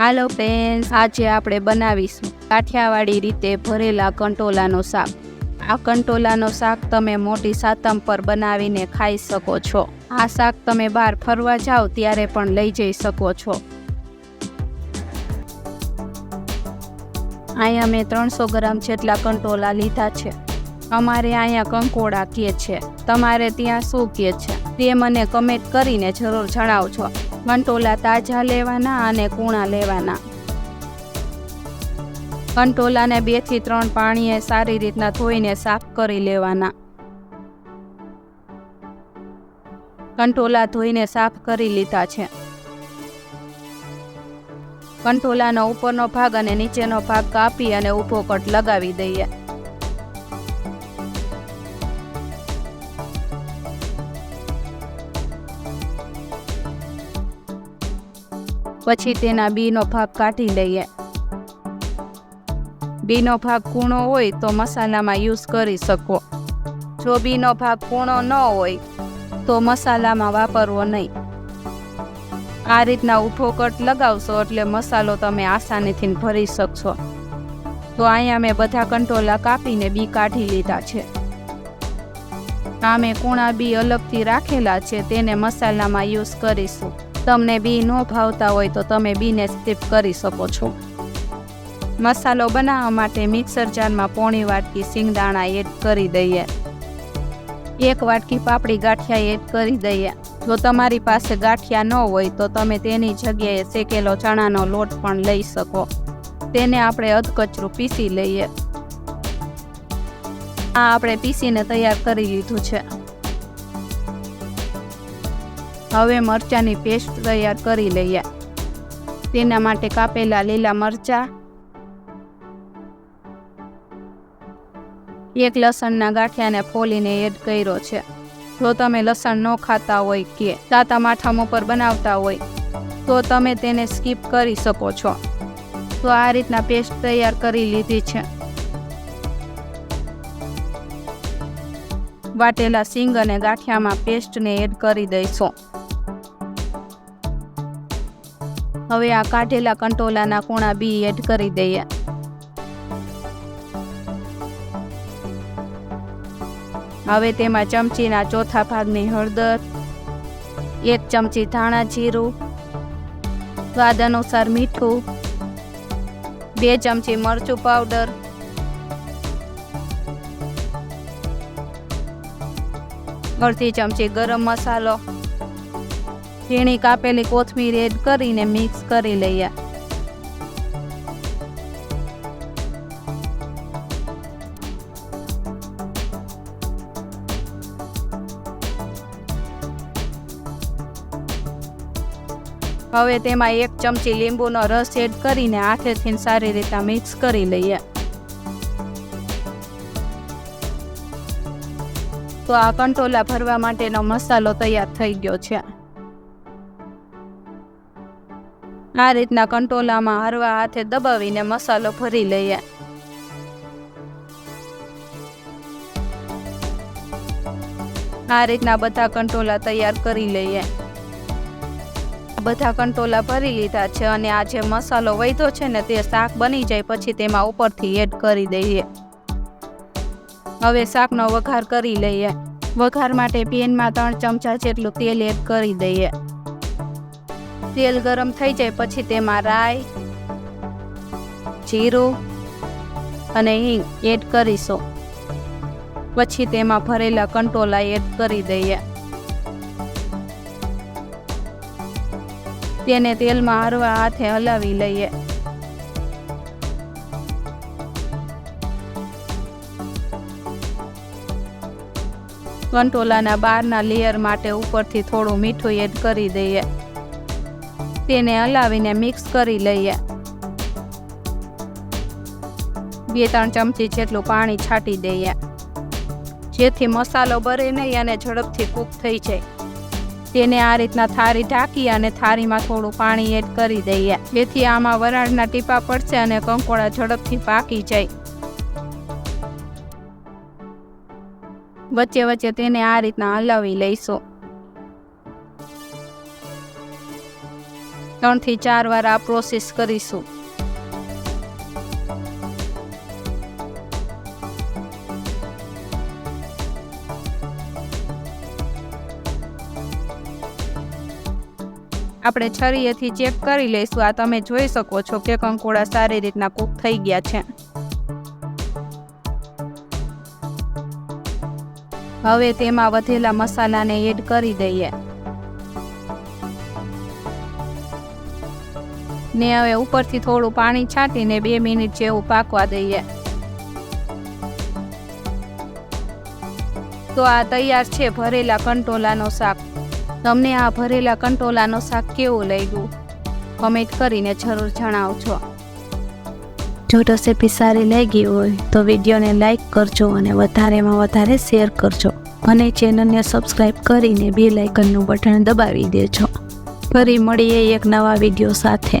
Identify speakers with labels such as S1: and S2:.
S1: હાલો friends આજે આપણે બનાવીશું કાઠિયાવાડી રીતે ભરેલા કંટોલાનો શાક. આ કંટોલાનો શાક તમે મોટી સાતમ પર બનાવીને ખાઈ શકો છો. આ શાક તમે બહાર ફરવા જાઓ ત્યારે પણ લઈ જઈ શકો છો. અહીંયા મેં ત્રણસો ગ્રામ જેટલા કંટોલા લીધા છે. અમારે અહીંયા કંકોડા કહે છે. તમારે ત્યાં શું કહે છે? તે મને કમેન્ટ કરીને જરૂર જણાવજો. કંટોલા તાજા લેવાના અને કૂણા લેવાના. કંટોલાને બેથી ત્રણ પાણીએ સારી રીતના ધોઈને સાફ કરી લેવાના. કંટોલા ધોઈને સાફ કરી લીધા છે. કંટોલાનો ઉપરનો ભાગ અને નીચેનો ભાગ કાપી અને ઊભો કટ લગાવી દઈએ. પછી તેના બીનો ભાગ કાઢી લઈએ. બીનો ભાગ કૂણો હોય તો મસાલામાં યુઝ કરી શકો. જો બીનો ભાગ કૂણો ન હોય તો મસાલામાં વાપરવો નહીં. આ રીતના ઊભો કટ લગાવશો એટલે મસાલો તમે આસાનીથી ભરી શકશો. તો અહીંયા મેં બધા કંટોલા કાપીને બી કાઢી લીધા છે. આ મેં કૂણા બી અલગથી રાખેલા છે, તેને મસાલામાં યુઝ કરીશું. તમને બી ન ભાવતા હોય તો તમે બીને સ્કીપ કરી શકો છો. મસાલો બનાવવા માટે મિક્સર જારમાં પોણી વાટકી સિંગદાણા એડ કરી દઈએ. એક વાટકી પાપડી ગાંઠિયા એડ કરી દઈએ. જો તમારી પાસે ગાંઠિયા ન હોય તો તમે તેની જગ્યાએ શેકેલો ચણાનો લોટ પણ લઈ શકો. તેને આપણે અધકચરું પીસી લઈએ. આ આપણે પીસીને તૈયાર કરી લીધું છે. હવે મરચાંની પેસ્ટ તૈયાર કરી લઈએ. તેના માટે કાપેલા લીલા મરચાં, એક લસણના ગાંઠિયાને ફોલીને એડ કર્યો છે. જો તમે લસણ ન ખાતા હોય કે તાતા માઠામ ઉપર બનાવતા હોય, તો તમે તેને સ્કીપ કરી શકો છો. તો આ રીતના પેસ્ટ તૈયાર કરી લીધી છે. વાટેલા સિંગ અને ગાંઠિયામાં પેસ્ટને એડ કરી દઈશું. હવે આ કાઢેલા કંટોલાના કોણા બી એડ કરી દઈએ. હવે તેમાં ચમચીના ચોથા ભાગની હળદર, એક ચમચી ધાણા જીરું, સ્વાદ અનુસાર મીઠું, બે ચમચી મરચું પાવડર, અડધી ચમચી ગરમ મસાલો ઝીણી કાપેલી કોથમીર એડ કરીને મિક્સ કરી લઈએ. હવે તેમાં એક ચમચી લીંબુનો રસ એડ કરીને હાથેથી સારી રીતે મિક્સ કરી લઈએ. તો આ કંટોલા ભરવા માટેનો મસાલો તૈયાર થઈ ગયો છે. આ રીતના કંટોલામાં હરવા હાથે દબાવીને મસાલો ભરી લઈએ. આ રીતના બધા કંટોલા તૈયાર કરી લઈએ. બધા કંટોલા ભરી લીધા છે અને આ જે મસાલો વધ્યો છે ને તે શાક બની જાય પછી તેમાં ઉપરથી એડ કરી દઈએ. હવે શાકનો વઘાર કરી લઈએ. વઘાર માટે પેનમાં ત્રણ ચમચા જેટલું તેલ એડ કરી દઈએ. તેલ ગરમ થઈ જાય, પછી તેમાં રાઈ, જીરું અને હિંગ એડ કરીશું. પછી તેમાં ભરેલા કંટોલા એડ કરી દઈએ. તેને તેલમાં હરવા હાથે હલાવી લઈએ. કંટોલાના બહારના લેયર માટે ઉપરથી થોડું મીઠું એડ કરી દઈએ. તેને હલાવીને મિક્સ કરી લઈએ. બે ત્રણ ચમચી જેટલું પાણી છાંટી દઈએ. જેથી મસાલો બરે નહીં અને ઝડપથી કૂક થઈ જાય. તેને આ રીતના થાળી ઢાંકી અને થાળીમાં થોડું પાણી એડ કરી દઈએ. જેથી આમાં વરાળના ટીપા પડશે અને કંકોડા ઝડપથી પાકી જાય. વચ્ચે વચ્ચે તેને આ રીતના હલાવી લઈશું. ત્રણથી ચાર વાર આ પ્રોસેસ કરીશું. આપણે છરીએથી ચેક કરી લઈશું. આ તમે જોઈ શકો છો કે કંકોડા સારી રીતના કૂક થઈ ગયા છે. હવે તેમાં વધેલા મસાલાને એડ કરી દઈએ. ને હવે ઉપરથી થોડું પાણી છાંટીને બે મિનિટ જેવું પાકવા દઈએ. તો આ તૈયાર છે ભરેલા કંટોલાનો શાક. તમને આ ભરેલા કંટોલાનો શાક કેવું લાગ્યું? કમેન્ટ કરીને જરૂર જણાવજો.
S2: જો રેસીપી સારી લાગી હોય તો વિડીયોને લાઈક કરજો અને વધારેમાં વધારે શેર કરજો. અને ચેનલને સબસ્ક્રાઈબ કરીને બે લાઇકનનું બટન દબાવી દેજો. ફરી મળીએ એક નવા વીડિયો સાથે.